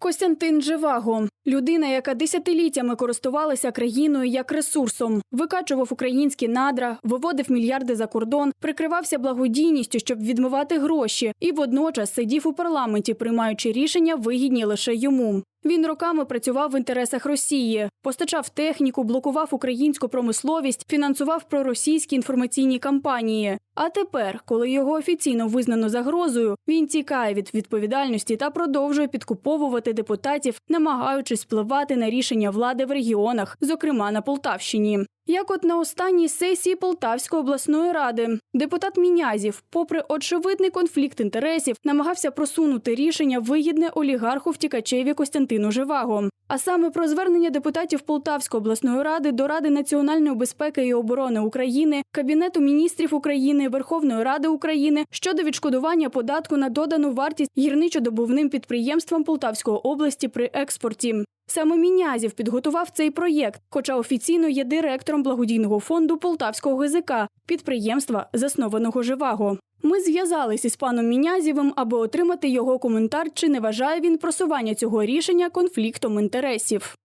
Костянтин Живаго людина, яка десятиліттями користувалася країною як ресурсом, викачував українські надра, виводив мільярди за кордон, прикривався благодійністю, щоб відмивати гроші, і водночас сидів у парламенті, приймаючи рішення вигідні лише йому. Він роками працював в інтересах Росії, постачав техніку, блокував українську промисловість, фінансував проросійські інформаційні кампанії. А тепер, коли його офіційно визнано загрозою, він тікає від відповідальності та продовжує підкуповувати депутатів, намагаючись впливати на рішення влади в регіонах, зокрема на Полтавщині. Як от на останній сесії Полтавської обласної ради депутат Мінязів, попри очевидний конфлікт інтересів, намагався просунути рішення вигідне олігарху втікачеві Костянтину Живаго. А саме про звернення депутатів Полтавської обласної ради до Ради національної безпеки і оборони України, Кабінету міністрів України, Верховної Ради України щодо відшкодування податку на додану вартість гірничодобувним підприємствам Полтавської області при експорті. Саме Мінязів підготував цей проєкт, хоча офіційно є директором благодійного фонду Полтавського ГЗК, підприємства, заснованого Живаго. Ми зв'язалися з паном Мінязєвим, аби отримати його коментар, чи не вважає він просування цього рішення конфліктом інтересів.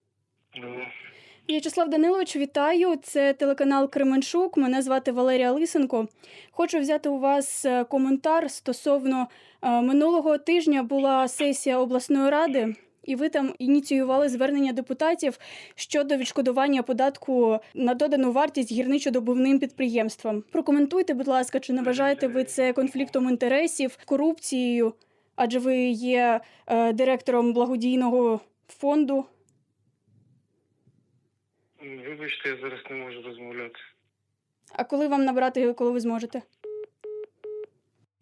В'ячеслав Данилович, вітаю. Це телеканал Кременчук. Мене звати Валерія Лисенко. Хочу взяти у вас е, коментар стосовно е, минулого тижня була сесія обласної ради. І ви там ініціювали звернення депутатів щодо відшкодування податку на додану вартість гірничодобувним підприємствам. Прокоментуйте, будь ласка, чи не вважаєте ви це конфліктом інтересів, корупцією? Адже ви є е, директором благодійного фонду. вибачте, я зараз не можу розмовляти. А коли вам набрати, коли ви зможете?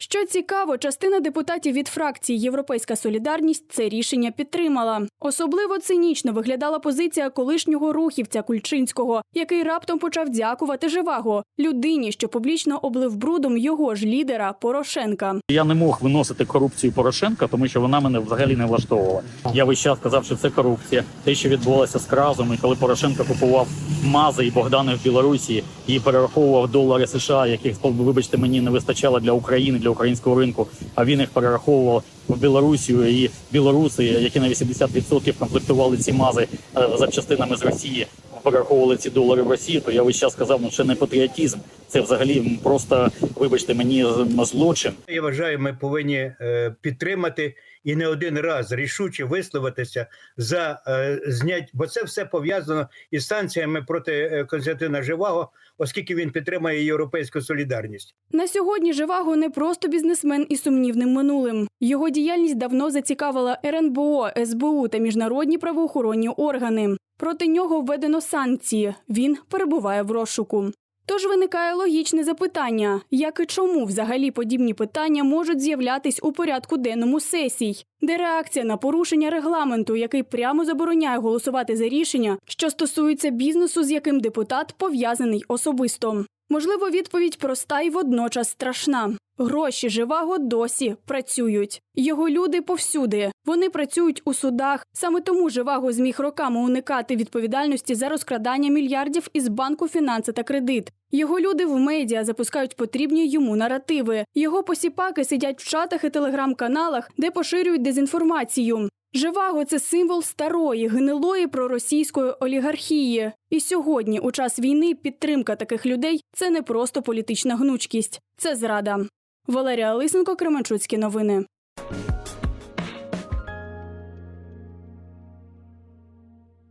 Що цікаво, частина депутатів від фракції Європейська Солідарність це рішення підтримала. Особливо цинічно виглядала позиція колишнього рухівця Кульчинського, який раптом почав дякувати Живаго людині, що публічно облив брудом його ж лідера Порошенка. Я не мог виносити корупцію Порошенка, тому що вона мене взагалі не влаштовувала. Я весь час казав, що це корупція. Те, що відбувалося з Кразом, і коли Порошенко купував мази і Богдани в Білорусі і перераховував долари США, яких вибачте мені не вистачало для України, для українського ринку. А він їх перераховував в Білорусію і білоруси, які на 80% комплектували ці мази е, запчастинами з Росії. Перераховували ці долари в Росію, то я весь час казав, ну це не патріотизм, це взагалі просто, вибачте, мені злочин. Я вважаю, ми повинні е, підтримати і не один раз рішуче висловитися за е, знять, бо це все пов'язано із санкціями проти е, Константина Живаго, оскільки він підтримує європейську солідарність. На сьогодні Живаго не просто бізнесмен із сумнівним минулим. Його діяльність давно зацікавила РНБО, СБУ та міжнародні правоохоронні органи. Проти нього введено санкції. Він перебуває в розшуку. Тож виникає логічне запитання: як і чому взагалі подібні питання можуть з'являтись у порядку денному сесій, де реакція на порушення регламенту, який прямо забороняє голосувати за рішення, що стосується бізнесу, з яким депутат пов'язаний особисто. Можливо, відповідь проста і водночас страшна. Гроші живаго досі працюють. Його люди повсюди. Вони працюють у судах. Саме тому живаго зміг роками уникати відповідальності за розкрадання мільярдів із банку фінанси та кредит. Його люди в медіа запускають потрібні йому наративи. Його посіпаки сидять в чатах і телеграм-каналах, де поширюють дезінформацію. Живаго це символ старої, гнилої проросійської олігархії. І сьогодні, у час війни, підтримка таких людей це не просто політична гнучкість, це зрада. Валерія Лисенко, Кременчуцькі новини.